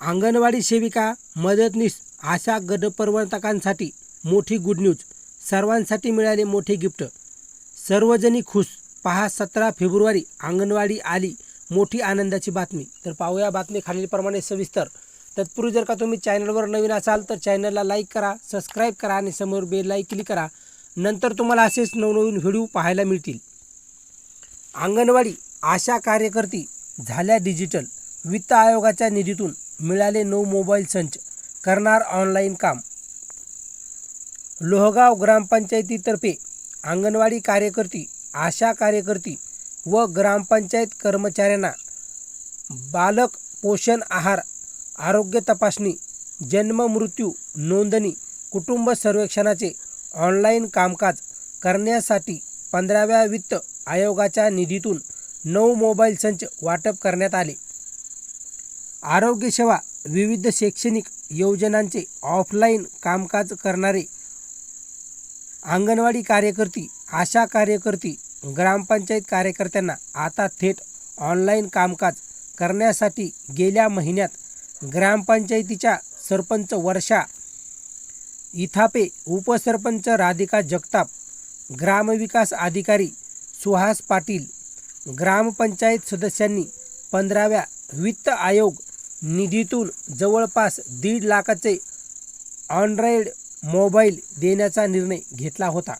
अंगणवाडी सेविका मदतनीस आशा गटप्रवर्तकांसाठी मोठी गुड न्यूज सर्वांसाठी मिळाले मोठे गिफ्ट सर्वजणी खुश. पहा सतरा फेब्रुवारी अंगणवाडी आली. मोठी आनंदाची बातमी. तर पाहूया बातमी खालीलप्रमाणे सविस्तर. तत्पूर्वी जर का तुम्ही चॅनलवर नवीन असाल तर चॅनलला लाईक करा सबस्क्राईब करा आणि समोर बेल क्लिक करा. नंतर तुम्हाला असेच नवनवीन व्हिडिओ पाहायला मिळतील. अंगणवाडी आशा कार्यकर्ती झाल्या डिजिटल वित्त आयोगाच्या निधीतून मिळाले नऊ मोबाईल संच. करणार ऑनलाईन काम. लोहगाव ग्रामपंचायतीतर्फे अंगणवाडी कार्यकर्ती आशा कार्यकर्ती व ग्रामपंचायत कर्मचाऱ्यांना बालक पोषण आहार आरोग्य तपासणी जन्म मृत्यू नोंदणी कुटुंब सर्वेक्षणाचे ऑनलाईन कामकाज करण्यासाठी पंधराव्या वित्त आयोगाच्या निधीतून नऊ मोबाईल संच वाटप करण्यात आले. आरोग्यसेवा विविध शैक्षणिक योजनांचे ऑफलाईन कामकाज करणारे अंगणवाडी कार्यकर्ती आशा कार्यकर्ती ग्रामपंचायत कार्यकर्त्यांना आता थेट ऑनलाईन कामकाज करण्यासाठी गेल्या महिन्यात ग्रामपंचायतीच्या सरपंच वर्षा इथापे उपसरपंच राधिका जगताप ग्रामविकास अधिकारी सुहास पाटील ग्रामपंचायत सदस्यांनी पंधराव्या वित्त आयोग निधीतून जवळपास दीड लाखाचे अँड्रॉइड मोबाईल देण्याचा निर्णय घेतला होता.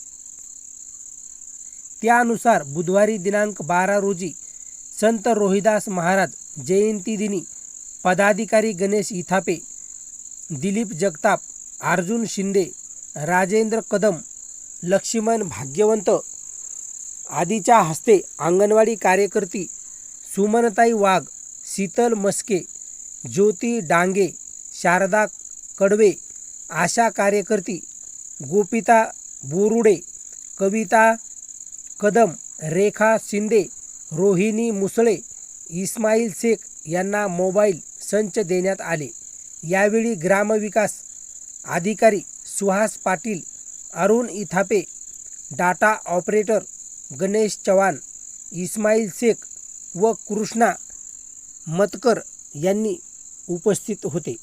त्यानुसार बुधवारी दिनांक बारा रोजी संत रोहिदास महाराज जयंती दिनी पदाधिकारी गणेश इथापे दिलीप जगताप अर्जुन शिंदे राजेंद्र कदम लक्ष्मण भाग्यवंत आदीच्या हस्ते अंगणवाडी कार्यकर्ती सुमनताई वाघ शीतल मस्के ज्योती डांगे शारदा कडवे आशा कार्यकर्ती गोपिता बोरुडे कविता कदम रेखा शिंदे रोहिणी मुसळे इस्माईल शेख यांना मोबाईल संच देण्यात आले. यावेळी ग्रामविकास अधिकारी सुहास पाटील अरुण इथापे डाटा ऑपरेटर गणेश चव्हाण इस्माईल शेख व कृष्णा मतकर यांनी उपस्थित होते.